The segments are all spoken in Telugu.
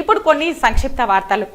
ఇప్పుడు కొన్ని సంక్షిప్త వార్తలు.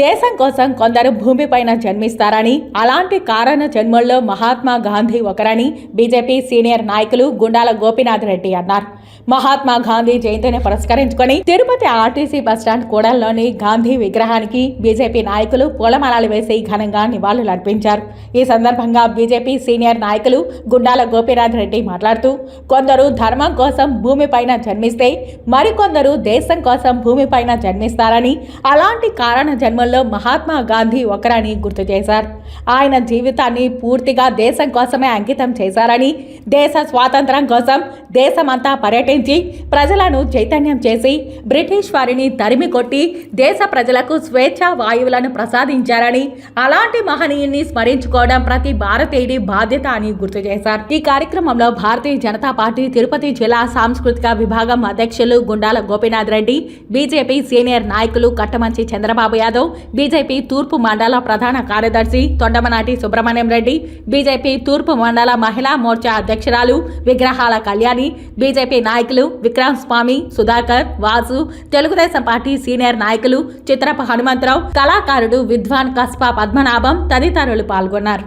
దేశం కోసం కొందరు భూమిపైన జన్మిస్తారని అలాంటి కారణ జన్మల్లో మహాత్మా గాంధీ ఒకరని బీజేపీ సీనియర్ నాయకులు గుండాల గోపీనాథ్ రెడ్డి అన్నారు. మహాత్మా గాంధీ జయంతిని పురస్కరించుకొని తిరుపతి ఆర్టీసీ బస్టాండ్ కూడల్లోని గాంధీ విగ్రహానికి బీజేపీ నాయకులు పూలమాలలు వేసి ఘనంగా నివాళులర్పించారు ఈ సందర్భంగా బీజేపీ సీనియర్ నాయకులు గుండాల గోపీనాథ్ రెడ్డి మాట్లాడుతూ కొందరు ధర్మం కోసం భూమిపైన జన్మిస్తే మరికొందరు దేశం కోసం భూమిపైన జన్మిస్తారని అలాంటి కారణ జన్మలు జన్మల్లో మహాత్మా గాంధీ ఒకరని గుర్తు చేశారు. ఆయన జీవితాన్ని పూర్తిగా దేశం కోసమే అంకితం చేశారని దేశ స్వాతంత్రం కోసం దేశమంతా పర్యటించి ప్రజలను చైతన్యం చేసి బ్రిటిష్ వారిని తరిమి కొట్టి దేశ ప్రజలకు స్వేచ్ఛ వాయువులను ప్రసాదించారని అలాంటి మహనీయుని స్మరించుకోవడం ప్రతి భారతీయుడి బాధ్యత అని గుర్తు చేశారు. ఈ కార్యక్రమంలో భారతీయ జనతా పార్టీ తిరుపతి జిల్లా సాంస్కృతిక విభాగం అధ్యక్షులు గుండాల గోపీనాథ్ రెడ్డి బీజేపీ సీనియర్ నాయకులు కట్టమంచి చంద్రబాబు యాదవ్ బీజేపీ తూర్పు మండల ప్రధాన కార్యదర్శి తొండమనాటి సుబ్రహ్మణ్యం రెడ్డి బీజేపీ తూర్పు మండల మహిళా మోర్చా అధ్యక్షురాలు విగ్రహాల కళ్యాణి బీజేపీ నాయకులు విక్రమ్ స్వామి సుధాకర్ వాసు తెలుగుదేశం పార్టీ సీనియర్ నాయకులు చిత్రప హనుమంతరావు కళాకారుడు విద్వాన్ కస్పా పద్మనాభం తదితరులు పాల్గొన్నారు.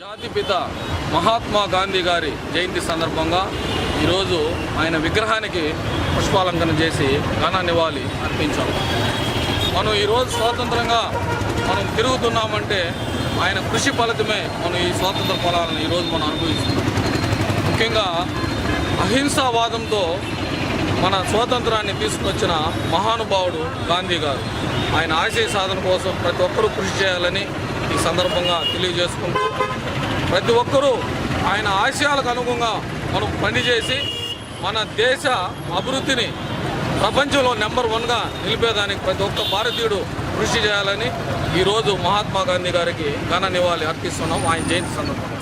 జాతిపిత మహాత్మా గాంధీ గారి జయంతి సందర్భంగా ఈరోజు ఆయన విగ్రహానికి పుష్పాలంకరణ చేసి ఘన నివాళి అర్పించాం మనం ఈరోజు స్వాతంత్రంగా మనం తిరుగుతున్నామంటే ఆయన కృషి ఫలితమే మనం ఈ స్వాతంత్ర ఫలాలను ఈరోజు మనం అనుభవిస్తున్నాం. ముఖ్యంగా అహింసావాదంతో మన స్వాతంత్రాన్ని తీసుకొచ్చిన మహానుభావుడు గాంధీ గారు. ఆయన ఆశయ సాధన కోసం ప్రతి ఒక్కరూ కృషి చేయాలని ఈ సందర్భంగా తెలియజేసుకుంటూ ప్రతి ఒక్కరూ ఆయన ఆశయాలకు అనుగుణంగా మనం పనిచేసి మన దేశ అభివృద్ధిని ప్రపంచంలో నెంబర్ వన్గా నిలిపేదానికి ప్రతి ఒక్క భారతీయుడు కృషి చేయాలని ఈరోజు మహాత్మా గాంధీ గారికి ఘన నివాళి అర్పిస్తున్నాం. ఆయన జయంతి సందర్భంగా.